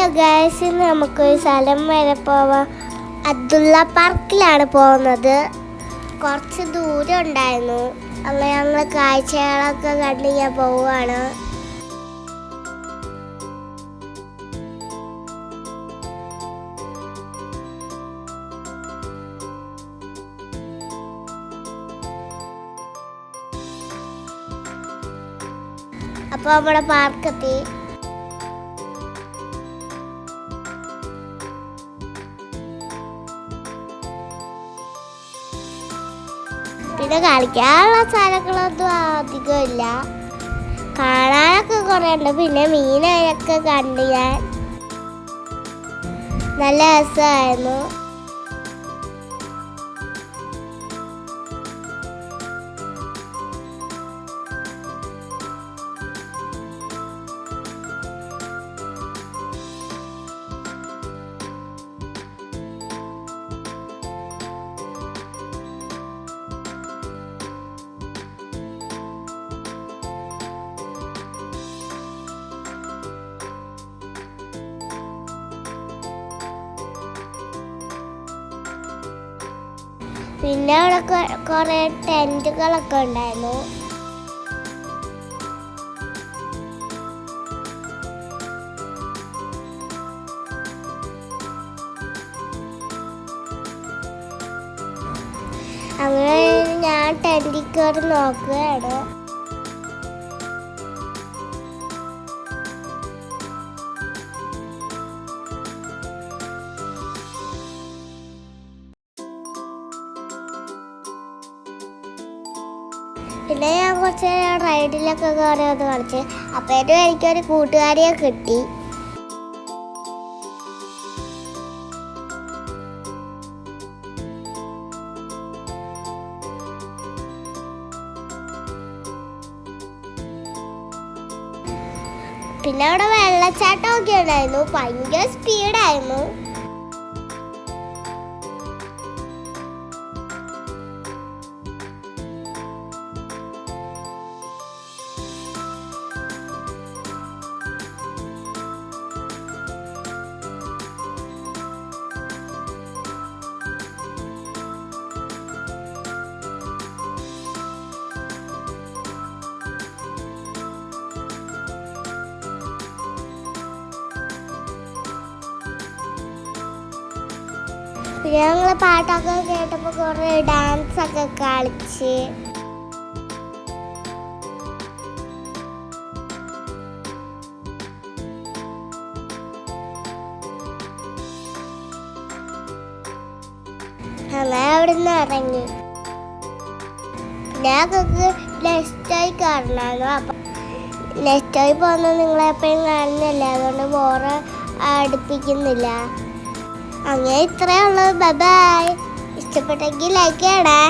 Hello guys ഇന്ന് നമുക്കൊരു സ്ഥലം വരെ പോവാം. അബ്ദുള്ള പാർക്കിലാണ് പോകുന്നത്. കുറച്ച് ദൂരം ഉണ്ടായിരുന്നു. അങ്ങനെ ഞങ്ങൾ കാഴ്ചകളൊക്കെ കണ്ട് ഞാൻ പോവുകയാണ്. അപ്പോൾ നമ്മുടെ പാർക്കെത്തി പിന്നെ കളിക്കാനുള്ള സ്ഥലങ്ങളൊന്നും അധികമില്ല. കാണാനൊക്കെ കുറേ ഉണ്ട് പിന്നെ മീനൊക്കെ കണ്ട് ഞാൻ നല്ല രസമായിരുന്നു. പിന്നെ അവിടെ കുറെ ടെന്റുകളൊക്കെ ഉണ്ടായിരുന്നു. അങ്ങനെ ഞാൻ ടെന്റിൽ കയറി നോക്കുകയാണ്. പിന്നെ ഞാൻ കുറച്ച് റൈഡിലൊക്കെ കയറി വന്ന് കളിച്ച്. അപ്പോഴേക്കും എനിക്കൊരു കൂട്ടുകാരിയെ കിട്ടി. പിന്നെ അവിടെ വെള്ളച്ചാട്ടമൊക്കെ ഉണ്ടായിരുന്നു. ഭയങ്കര സ്പീഡായിരുന്നു പിന്നെ ഞങ്ങൾ പാട്ടൊക്കെ കേട്ടപ്പോൾ കുറേ ഡാൻസ് ഒക്കെ കളിച്ച്. അങ്ങനെ അവിടെ നിന്ന് ഇറങ്ങി ഞങ്ങൾക്ക് നെക്സ്റ്റായി കാണണമായിരുന്നു അപ്പം നെക്സ്റ്റായി പോകുന്നത് നിങ്ങളെപ്പോഴും കാണുന്നില്ല. അതുകൊണ്ട് ബോറ് അടുപ്പിക്കുന്നില്ല. അങ്ങനെ ഇത്രയേ ഉള്ളൂ. ബൈ ഇഷ്ടപ്പെട്ടെങ്കിൽ ലൈക്ക് ചെയ്യണേ.